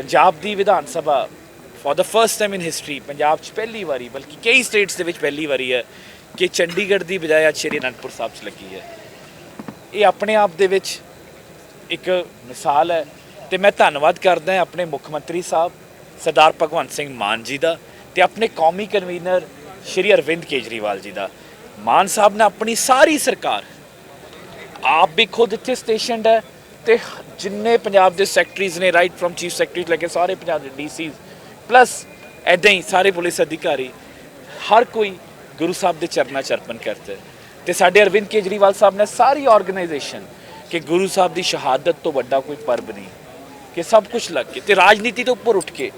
Punjab the Vidhan Sabha for the first time in history Punjab 'ਚ ਪਹਿਲੀ ਵਾਰੀ, ਬਲਕਿ ਕਈ ਸਟੇਟਸ ਦੇ ਵਿੱਚ ਪਹਿਲੀ ਵਾਰੀ ਹੈ ਕਿ ਚੰਡੀਗੜ੍ਹ ਦੀ ਬਜਾਏ ਅੱਜ ਸ਼੍ਰੀ ਅਨੰਦਪੁਰ ਸਾਹਿਬ 'ਚ ਲੱਗੀ ਹੈ। ਇਹ ਆਪਣੇ ਆਪ ਦੇ ਵਿੱਚ ਇੱਕ ਮਿਸਾਲ ਹੈ ਤੇ ਮੈਂ ਧੰਨਵਾਦ ਕਰਦਾ ਹਾਂ ਆਪਣੇ ਮੁੱਖ ਮੰਤਰੀ ਸਾਹਿਬ, ਸਰਦਾਰ ਭਗਵੰਤ ਸਿੰਘ ਮਾਨ ਜੀ ਦਾ ਤੇ ਆਪਣੇ ਕੌਮੀ ਕਨਵੀਨਰ ਸ਼੍ਰੀ ਅਰਵਿੰਦ ਕੇਜਰੀਵਾਲ ਜੀ ਦਾ। ਮਾਨ ਸਾਹਿਬ ਨੇ ਆਪਣੀ ਸਾਰੀ ਸਰਕਾਰ, ਆਪ ਵੀ ਖੁਦ ਇੱਥੇ ਸਟੇਸ਼ਨਡ ਹੈ ਤੇ ਜਿੰਨੇ ਪੰਜਾਬ ਦੇ ਸੈਕਟਰੀਜ਼ ਨੇ ਰਾਈਟ ਫਰਮ ਚੀਫ ਸੈਕਟਰੀ ਲੈ ਕੇ ਸਾਰੇ ਪੰਜਾਬ ਦੇ ਡੀਸੀਜ਼ ਪਲੱਸ ਐਦਾਂ ਹੀ ਸਾਰੇ ਪੁਲਿਸ ਅਧਿਕਾਰੀ, ਹਰ ਕੋਈ ਗੁਰੂ ਸਾਹਿਬ ਦੇ ਚਰਨਾਂ 'ਚ ਅਰਪਣ ਕਰਦਾ ਤੇ ਸਾਡੇ ਅਰਵਿੰਦ ਕੇਜਰੀਵਾਲ ਸਾਹਿਬ ਨੇ ਸਾਰੀ ਆਰਗੇਨਾਈਜੇਸ਼ਨ ਕਿ ਗੁਰੂ ਸਾਹਿਬ ਦੀ ਸ਼ਹਾਦਤ ਤੋਂ ਵੱਡਾ ਕੋਈ ਪਰਬ ਨਹੀਂ, ਕਿ ਸਭ ਕੁਝ ਲੱਗ ਕੇ ਤੇ ਰਾਜਨੀਤੀ ਤੋਂ ਉੱਪਰ ਉੱਠ ਕੇ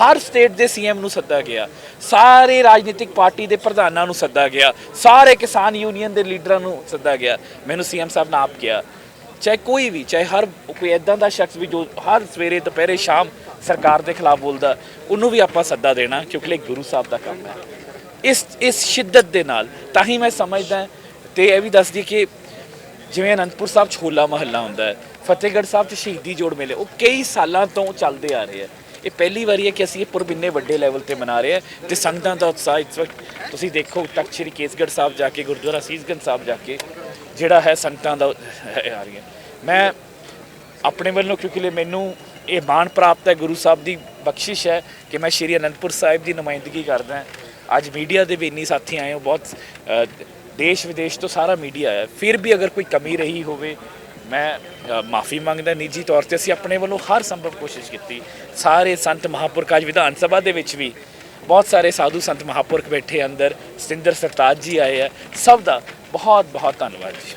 ਹਰ ਸਟੇਟ ਦੇ ਸੀਐਮ ਨੂੰ ਸੱਦਾ ਗਿਆ, ਸਾਰੇ ਰਾਜਨੀਤਿਕ ਪਾਰਟੀ ਦੇ ਪ੍ਰਧਾਨਾਂ ਨੂੰ ਸੱਦਾ ਗਿਆ, ਸਾਰੇ ਕਿਸਾਨ ਯੂਨੀਅਨ ਦੇ ਲੀਡਰਾਂ ਨੂੰ ਸੱਦਾ ਗਿਆ। ਮੈਨੂੰ ਸੀਐਮ ਸਾਹਿਬ ਨੇ ਆਪ ਕਿਹਾ ਚਾਹੇ ਕੋਈ ਵੀ, ਚਾਹੇ ਹਰ ਕੋਈ ਇਦਾਂ ਦਾ ਸ਼ਖਸ ਵੀ ਜੋ ਹਰ ਸਵੇਰੇ, ਦੁਪਹਿਰੇ, ਸ਼ਾਮ ਸਰਕਾਰ ਦੇ ਖਿਲਾਫ ਬੋਲਦਾ, ਉਹਨੂੰ ਵੀ ਆਪਾਂ ਸੱਦਾ ਦੇਣਾ ਕਿਉਂਕਿ ਇਹ ਗੁਰੂ ਸਾਹਿਬ ਦਾ ਕੰਮ ਹੈ। ਇਸ ਇਸ ਸ਼ਿੱਦਤ ਦੇ ਨਾਲ ਤਾਂ ਹੀ ਮੈਂ ਸਮਝਦਾ ਤੇ ਇਹ ਵੀ ਦੱਸਦੀ ਕਿ ਜਿਵੇਂ ਅਨੰਦਪੁਰ ਸਾਹਿਬ 'ਚ ਹੋਲਾ ਮਹੱਲਾ ਹੁੰਦਾ ਹੈ, ਫਤਿਹਗੜ੍ਹ ਸਾਹਿਬ 'ਚ ਸ਼ਹੀਦੀ ਜੋੜ ਮੇਲੇ, ਉਹ ਕਈ ਸਾਲਾਂ ਤੋਂ ਚੱਲਦੇ ਆ ਰਹੇ ਆ ਇਹ ਪਹਿਲੀ ਵਾਰੀ ਹੈ ਕਿ ਅਸੀਂ ਇਹ ਪੁਰਬ ਇੰਨੇ ਵੱਡੇ ਲੈਵਲ ਤੇ ਮਨਾ ਰਹੇ ਹਾਂ ਤੇ ਸੰਗਤਾਂ ਦਾ ਉਤਸ਼ਾਹ ਇਸ ਵਕਤ ਤੁਸੀਂ ਦੇਖੋ ਤਖਤ ਸ੍ਰੀ ਕੇਸਗੜ੍ਹ ਸਾਹਿਬ ਜਾ ਕੇ, ਗੁਰਦੁਆਰਾ ਸੀਸਗੰਜ ਸਾਹਿਬ ਜਾ ਕੇ ਜਿਹੜਾ ਹੈ ਸੰਗਤਾਂ ਦਾ, ਹੈ ਆ ਰਹੀ ਹੈ ਮੈਂ ਆਪਣੇ ਵੱਲੋਂ, ਕਿਉਂਕਿ ਲਈ ਮੈਨੂੰ ਇਹ ਮਾਣ ਪ੍ਰਾਪਤ ਹੈ, ਗੁਰੂ ਸਾਹਿਬ ਦੀ ਬਖਸ਼ਿਸ਼ ਹੈ ਕਿ ਮੈਂ ਸ਼੍ਰੀ ਅਨੰਦਪੁਰ ਸਾਹਿਬ ਦੀ ਨੁਮਾਇੰਦਗੀ ਕਰਦਾ ਅੱਜ ਮੀਡੀਆ ਦੇ ਵੀ ਇੰਨੀ ਸਾਥੀ ਆਏ ਹੋ, ਬਹੁਤ ਦੇਸ਼ ਵਿਦੇਸ਼ ਤੋਂ ਸਾਰਾ ਮੀਡੀਆ ਆਇਆ। ਫਿਰ ਵੀ ਅਗਰ ਕੋਈ ਕਮੀ ਰਹੀ ਹੋਵੇ, ਮੈਂ ਮਾਫੀ ਮੰਗਦਾ ਨਿੱਜੀ ਤੌਰ ਤੇ। ਅਸੀਂ ਆਪਣੇ ਵੱਲੋਂ ਹਰ ਸੰਭਵ ਕੋਸ਼ਿਸ਼ ਕੀਤੀ। ਸਾਰੇ ਸੰਤ ਮਹਾਪੁਰਖ, ਅੱਜ ਵਿਧਾਨ ਸਭਾ ਦੇ ਵਿੱਚ ਵੀ ਬਹੁਤ ਸਾਰੇ ਸਾਧੂ ਸੰਤ ਮਹਾਪੁਰਖ ਬੈਠੇ ਅੰਦਰ। ਸਤਿੰਦਰ ਸਰਤਾਜ ਜੀ ਆਏ ਆ। ਸਭ ਦਾ ਬਹੁਤ ਬਹੁਤ ਧੰਨਵਾਦ ਜੀ।